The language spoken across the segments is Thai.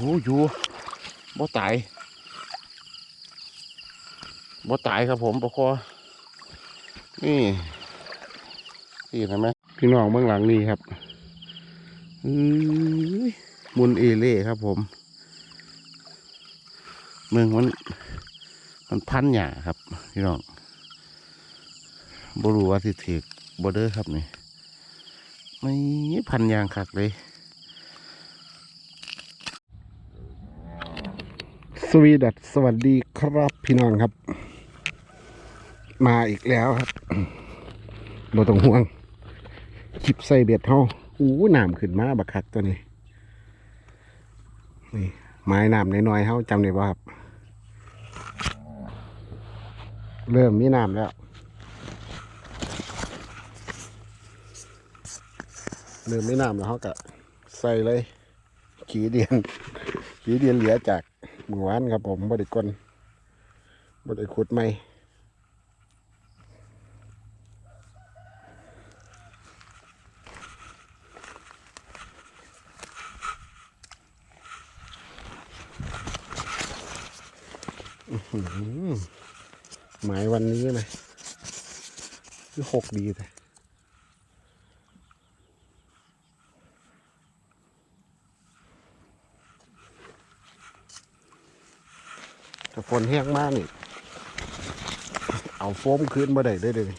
โอ้อยู่บ่ตายบ่ตายครับผมปะคอนี่นี่เห็นไหมพี่น้องเบื้องหลังนี่ครับอือมุนเอเล่ครับผมเมืองมันมันพันหยาครับ พี่น้องบรูว่าสิถือบเดอร์ครับนี่ไม่พันยางคักเลย สวีดัสสวัสดีครับพี่น้องครับ มาอีกแล้วครับบ่ต้องห่วงชิบใส่เบ็ดเฮาอู้น้ำขึ้นมาบักคักตัวนี้ นี่ไม้น้ำน้อยๆเฮาจำได้บ่ครับ เริ่มมีน้ำแล้ว เริ่มมีน้ำแล้วเฮาก็ใส่เลย ขีเดียน ขีเดียนเหลือจาก มื่อวานครับผมบ่ได้กลบ่ได้ขุดไม่หมายวันนี้นะคือหกดีแต่ ถ้าฝนแห้งมากนี่ เอาโฟมคืนมาได้ได้เลย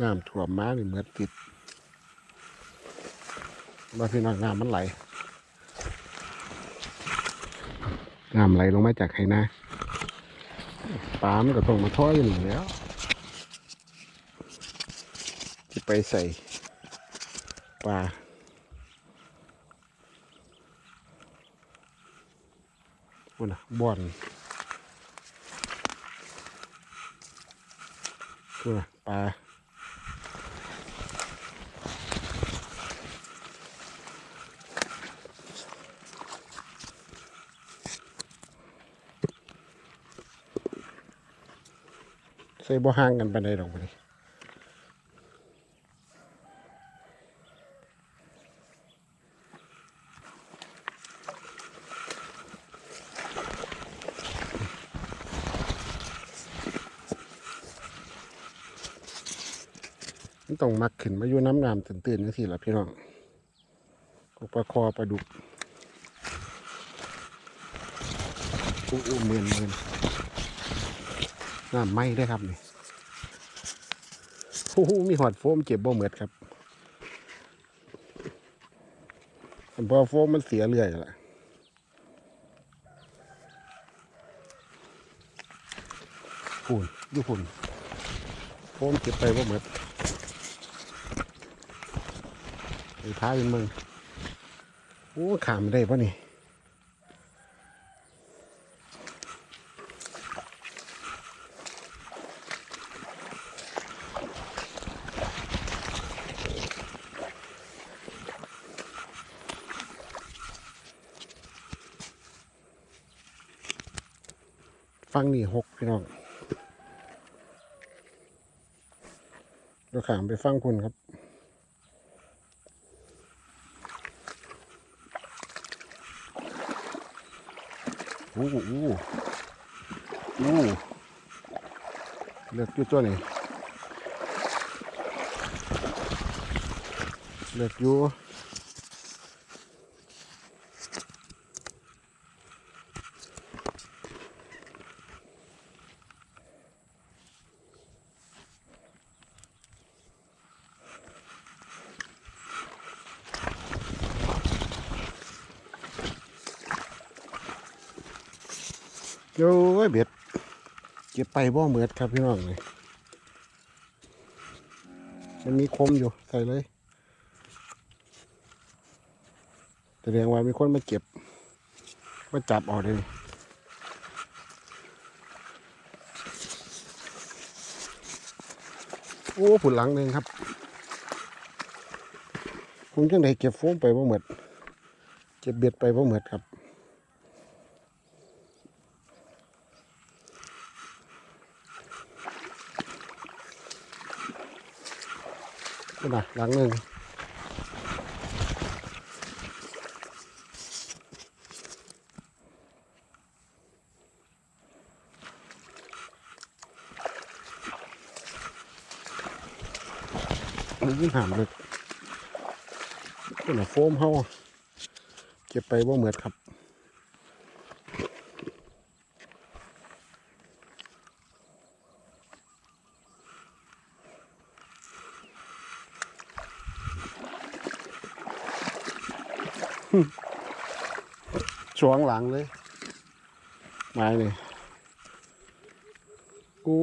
น้ำท่วมมากนี่เหมือนติดมาพี่น้องน้ำมันไหลน้ำไหลลงมาจากไหนา ปลามันก็ต้องมาท่อยอยู่แล้วจะไปใส่ปลาบุนะบ่อนบุนะปลา ใส่บ่ห่างกันไปไหนใดอกบัดนี้มันต้องมักขึ้นมาอยู่น้ำน้ำตื่นๆนี่สิล่ะพี่น้องพวกปลาคอปลาดุกอู้อู้เมือนเมือน น้ำไหม้ได้วยครับนี่โอ้โหมีหอดโฟมเจ็บบ่เหมือดครับอันพอโฟมมันเสียเรื่อยละฝุ่นดูฝุ่นโฟมเก็บไปบ่เหมือดไอ้ท้ายเป็นมึงโอ้ขามได้ปะนี่ ฟังนี่หกพี่น้องเดี๋ยวขามไปฟังคุณครับโอ้โหโอ้โหโอ้โหเลือกอยู่ตัวนี้เลือกอยู่โอ้ยเบ็ด เก็บไปบ่เหมือดครับพี่น้องเลยมันมีคมอยู่ใส่เลยแสดงว่ามีคนมาเก็บมาจับออกเลยโอ้ผุนหลังหนึ่งครับคุณจังไดเก็บโฟมไปบ่เหมือดเก็บเบ็ดไปบ่เหมือดครับ นี่ะหลังหนึ่งนี่หามเลยนี่นะโฟมเฮาเก็บไปว่าเหมือดครับ ช่วงหลังเลย ไม้นี่กู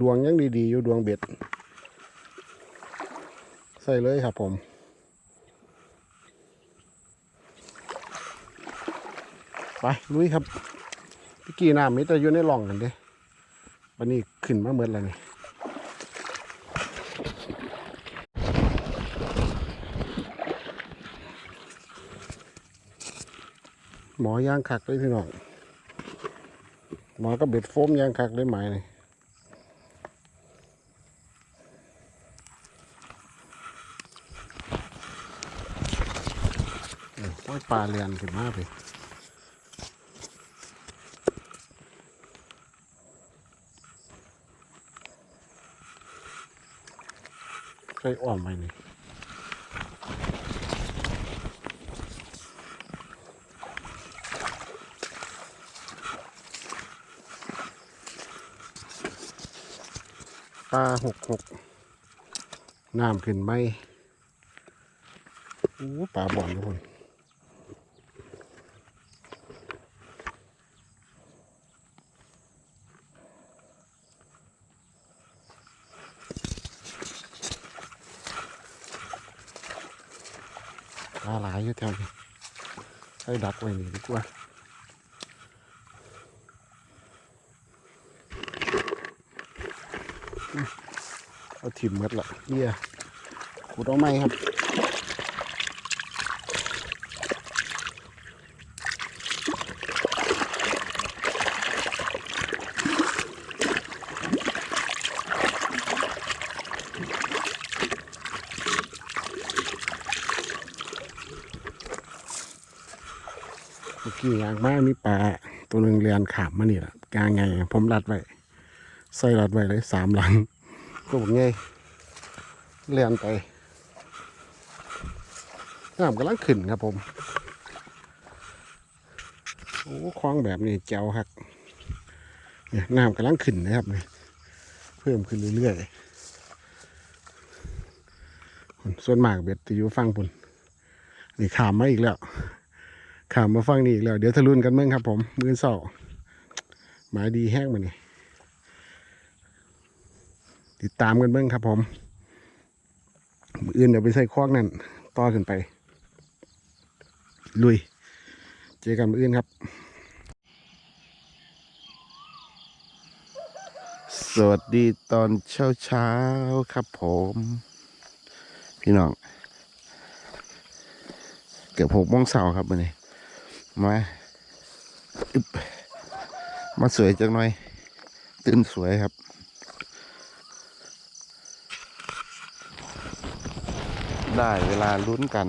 ดวงยังดีๆ อยู่ดวงเบ็ด ใส่เลยครับผมไปลุยครับพี่กี้น้ำมิต่อยู่ในหล่องกันเด้วันนี้ขึ้นมาเมื่อแล้วนี่ มอย่างคักเลยพี่น้องหมอก็เบ็ดโฟมย่างคักเลยไหมนี่โอ้ยปลาเรียนขึ้นมากเลยใส่อ้อมไปนี่าหกหกน้ำขึ้นไหมโอ้ปลาบ่อนทุกคนปลาหลายอยู่แถวนี้ให้ดักไว้นี่ดีกว่า เอา ถิ่มหมดละเบี้ยขุดเอาไหมครับื่อกี้อย่างมากมีปลาตัวหนึ่งเรียนขามมานี่แหละกลางไงผมรัดไว้ใส่รัดไว้เลยสามหลัง ก็บอกไงเรียนไปน้ำกำลังขึ้นครับผม โอ้คลองแบบนี้เจ้าฮักเนี่ยน้ำกำลังขึ้นนะครับเนี่ยเพิ่มขึ้นเรื่อยๆ ส่วนมากเบ็ดจะอยู่ฟังปุ่นนี่ขามมาอีกแล้วขามมาฟังนี่อีกแล้ว เดี๋ยวทะลุนกันเมื่งครับผม มือเสาหมายดีแห้งมาเนี่ ติดตามกันเบ้างครับผมมืออื่นเดี๋ยวไปใส่คอกนั่นต่อขึ้นไป ลุย เจอกันมืออื่นครับ สวัสดีตอนเช้าเช้าครับผม พี่น้อง เกือบหกโมงเช้าครับวันนี้มามาสวยจังหน่อย ตื่นสวยครับ ได้เวลาลุ้นกัน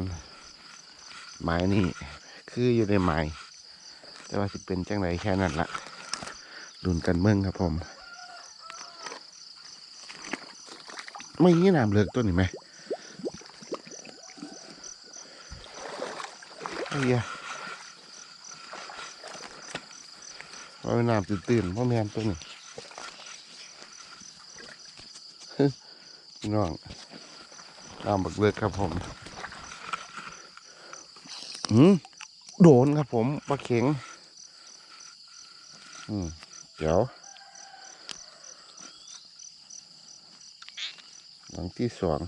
หมายนี่คืออยู่ในหมายแต่ว่าสิเป็นจังไรแค่นั้นละลุ้นกันเมืองครับผม ไม่งี้น้ำเลือกตัวนี้ไหมไอ้เหี้ยว่าเป็นน้ำตื่นๆเพราะแมนตัวนี่น้องามบักเลือกครับผมอืมโดนครับผมปลาเข็ง อืมเดี๋ยวหลังที่สอง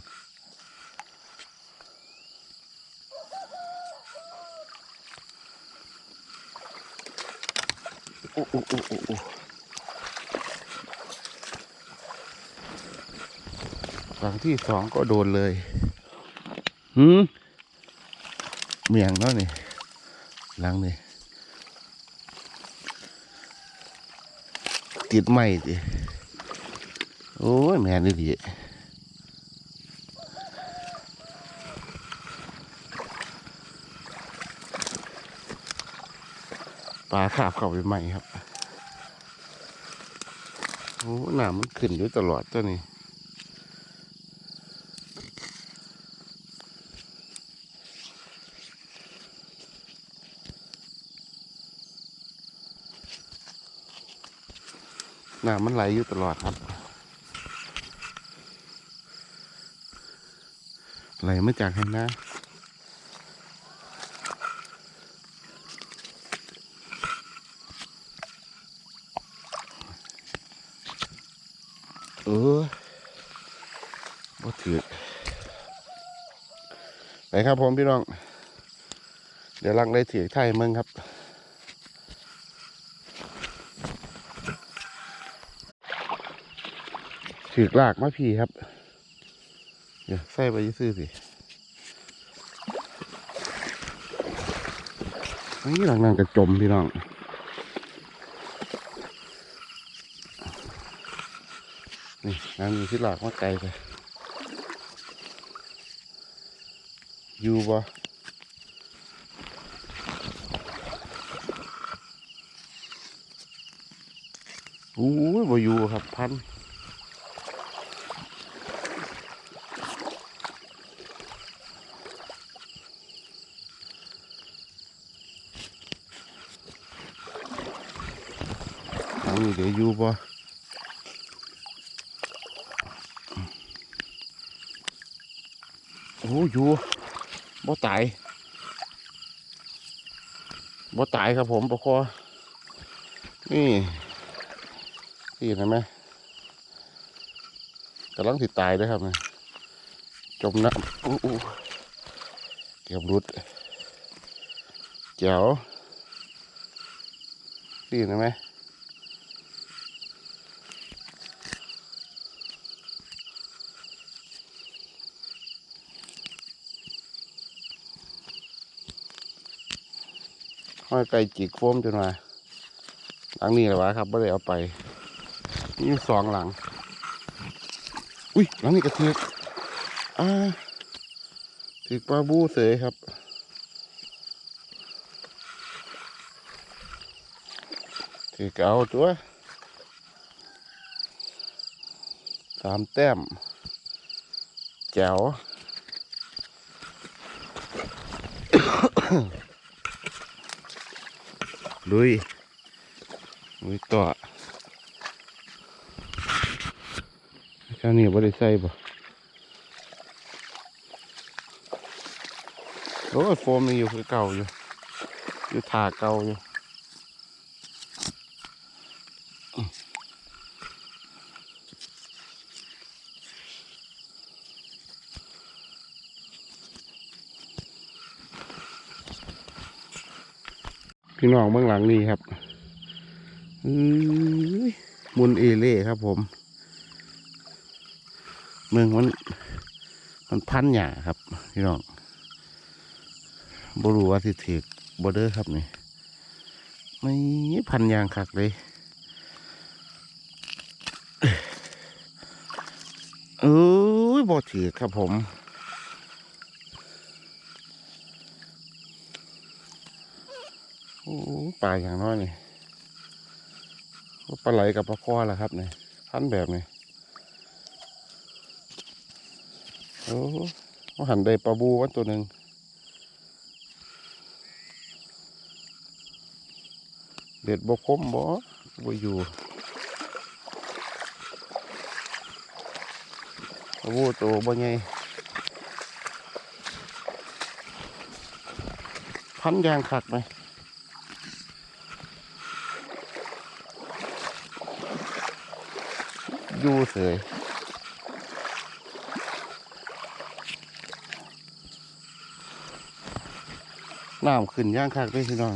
โอ้โอ้โอ้โอ้ หลังที่สองก็โดนเลยหืมเมียงเนาะนี่หลังนี่ติดไม้ดิโอ้ยแม่นี่ดิปลาขาบเข้าไปใหม่ครับ โอ้หนามันขึ้นอยู่ตลอดเจ้านี่ น้ำมันไหลอยู่ตลอดครับ ไหลมาจากแห่งน้ำเออบ่ถือไปครับผมพี่น้อง เดี๋ยวลังได้ถือไทยมึงครับ ถือกลากมาพี่ครับ เดี๋ยวใส่ไปซื้อสินี่หลังนั่งกระจมพี่น้องนี่น้ำมีที่หลากมาไกลไปอยู่บ่อู้ยบ่อยู่ครับพัน เดี๋ยวอยู่บ่โอ้อยู่บ่ตายบ่ตายครับผมปะคอนี่นี่เห็นไหมกำลังติดตายด้วยครับเนี่ยจมน้ำอู้อู้เกือบรุดเจ๋วนี่เห็นไหม ห้อยไก่จิกโฟมจนมาหลังนี้แหละวะครับไม่ได้เอาไปนี่สองหลัง อุ้ยหลังนี้กระเทือกอ่าถือปลาบูเสยครับถือเกเอาตัวสามแต้มแจ๋ว ลุยลุยต่อข้านี่บ่ได้ใส่บ่โอ้ยโฟมนี่อยู่คือเก่าอยู่ อยู่ถาเก่าอยู่ พี่น้องเบื้องหลังนี่ครับอื้อมุนเอเล่ครับผมเมืองมัน มันพันหยาครับ พี่น้องบรูว่าสิถือบอเดอร์ครับนี่ไม่พันยางคักเลยเอ้ยบอถือครับผม โอ้ ปลาอย่างน้อยนี่ปลาไหลกับปลาคอละครับนี่พันแบบนี้โอ้ว่าหันได้ปลาบูวันตัวหนึ่งเด็ดบกคมบ่บ่อยู่ปลาบูตัวบ่ใหญ่พันยางขัดไหม อยู่เสยน้ำขึ้นย่างคักด้พี่น้อง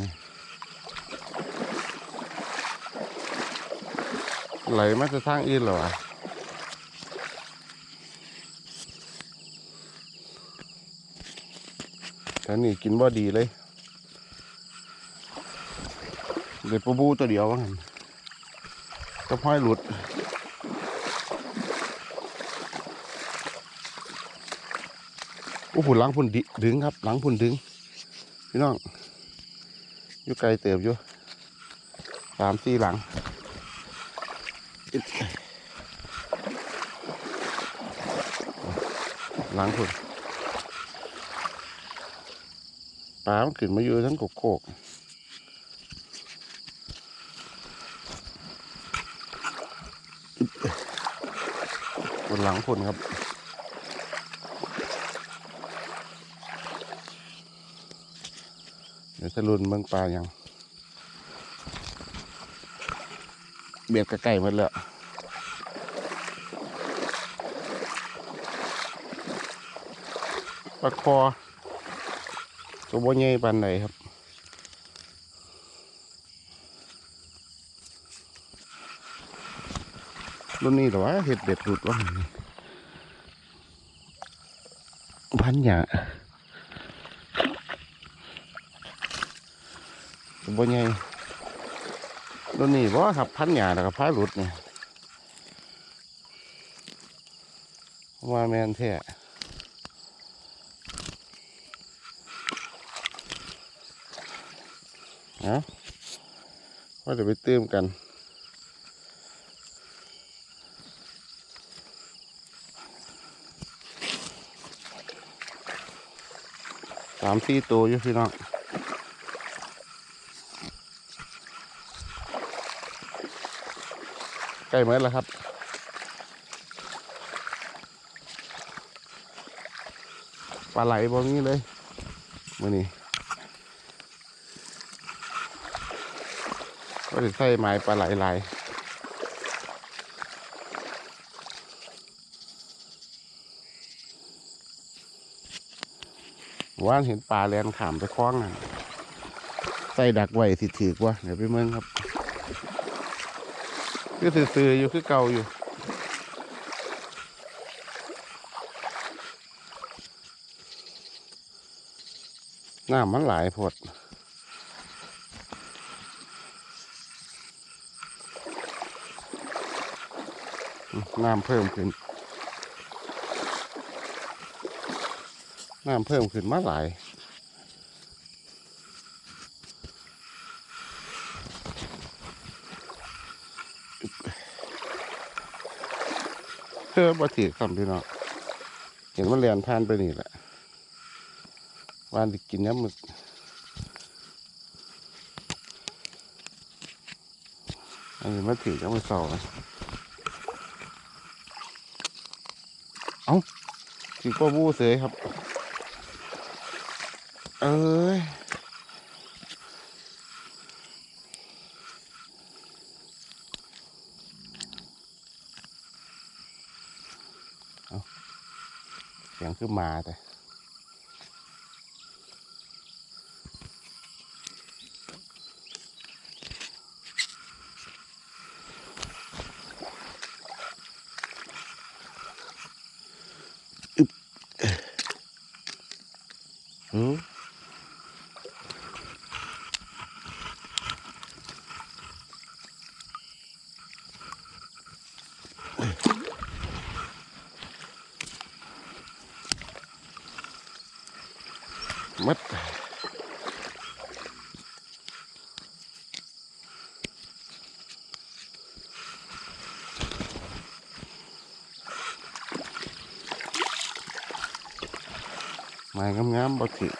ไหลมาจะทางอื่นเหรอวะแต่นี่กินบ่ดีเลย เด็ดปูบูตัวเดียวว่างั้นก็พ้อยหลุด อ้โหหลังพุ่นดึงครับ หลังพุ่นดึง พี่น้องอยู่ไกลเติบอยู่สามสี่หลังหลังคุณปลามันขึ้นมาอยู่ทั้งกกโคกบนหลังคุณครับ ดี๋ยวจะรุนเมืองปลายังเบียดกับไก่มดแล้วปลาคอตัวบ่ใหญ่ปานใดครับรุ่นนี้แต่ว่าเห็ดเบ็ดหลุดว่าพันหยาตัว บ่ใหญ่รุ่นนี้บ่ครับพันหยาแล้วก็พาหลุดเนี่ยว่าแมนแท้เนะว่าจะไปเติมกันสามสี่ตัวอยู่พี่น้อง ใก ล้เมื่อแล้วครับปลาไหลบนนี้เลยมือนี้ก็จะใส่ไม้ปลาไหลไหลว่านเห็นปลาแลนขามไปคล้องน่ะใส่ดักไว้สิถือกว่าเดี๋ยวไปเมืองครับ คือซื่อๆอยู่คือเก่าอยู่น้ำมันหลายพดน้ำเพิ่มขึ้น น้ำเพิ่มขึ้นมาหลาย เพื่อ บ่ถือคำพี่น้องเห็นมันเรียนผ่านไปนี่แหละวานที่กินน้ำมึกอันนี้มาถือน้ำมือเสานะเอ้าถือป้าบูเสยครับ เอ้ย เสียงคือหมาแต่อึบอืมมัด ไม้งามๆบ่ถือ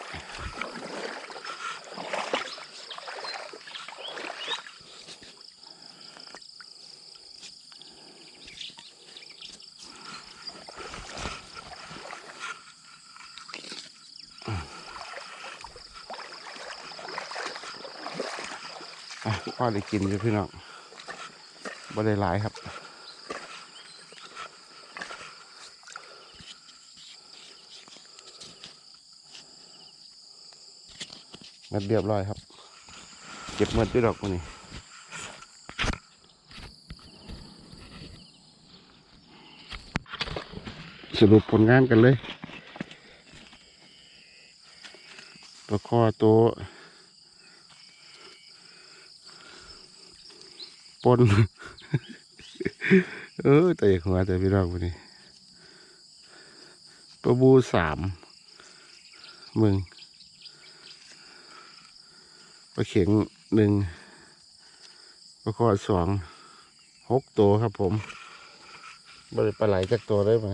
พ่อได้กินอยู่พี่น้องบ่ได้หลายครับ มัดเรียบร้อยครับ เก็บเงินด้วยดอกคนนี้สรุปผลงานกันเลยตัวคอตัวปนเออแต่หัวแต่พี่น้องคนนี้ตัวบูสามมึง ปลาเข็งหนึ่งประคอสองหกตัวครับผมบริปลาไหลจากตัวได้ไหม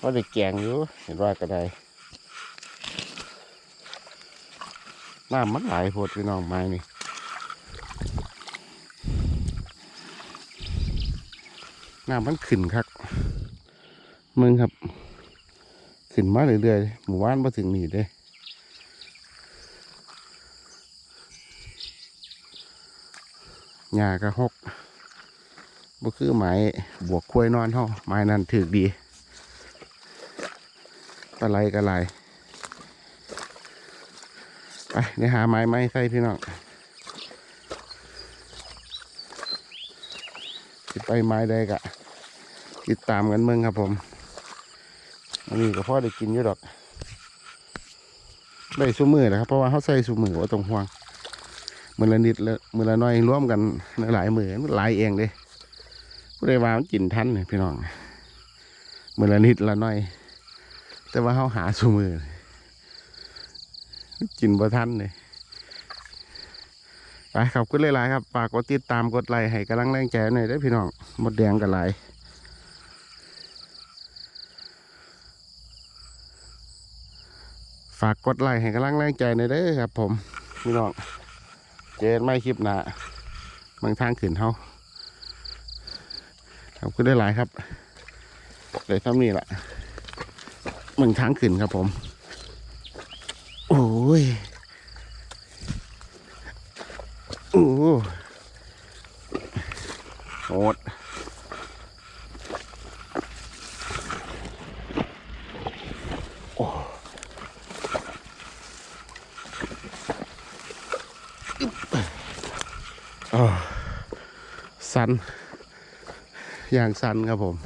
ว่าได้แกงอยู่ เห็นว่าก็ได้น้ำมันไหลายโพดพี่น้องไม้นี่น้ำมันขึ้นครับ มึงครับ ขึ้นมาเรื่อยๆหมู่บ้านมาถึงนี่เด้หญ้ากระหกบ่คือไม้บวกควยนอนเฮาไม้นั่นถือดีปลาไหลกระไหลไปเดี๋ยวหาไม้ไม้ใส่พี่น้องสิไปไม้ใดกะติดตามกันเมืองครับผม อันนี้ก็พอได้กินอยู่ดอกได้สูมือนะครับเพราะว่าเขาใส่สูมือว่าตรงห่วงมือละนิดละมือละน้อยร่วมกันหลายมือหลายเองเด้ผู้ใดว่ามันกินทันเนี่ยพี่น้องมือละนิดละน้อย แต่ว่าเขาหาสูมือกินบ่ทันเลยไปขอบคุณหลายๆครับฝากกดติดตามกดไลค์ให้กำลังแรงใจหน่อยได้พี่น้องหมดแดงกันหลาย ฝากกดไลค์ให้กำลังแรงใจหน่อยเด้อครับผมพี่น้องเจนไม่คลิปหนาบางทางขืนเฮาขอบคุณได้หลายครับเลยทำนี่แหละมึงทางขืนครับผม โอ้ยโอ้โหโหด สันยางสันครับผม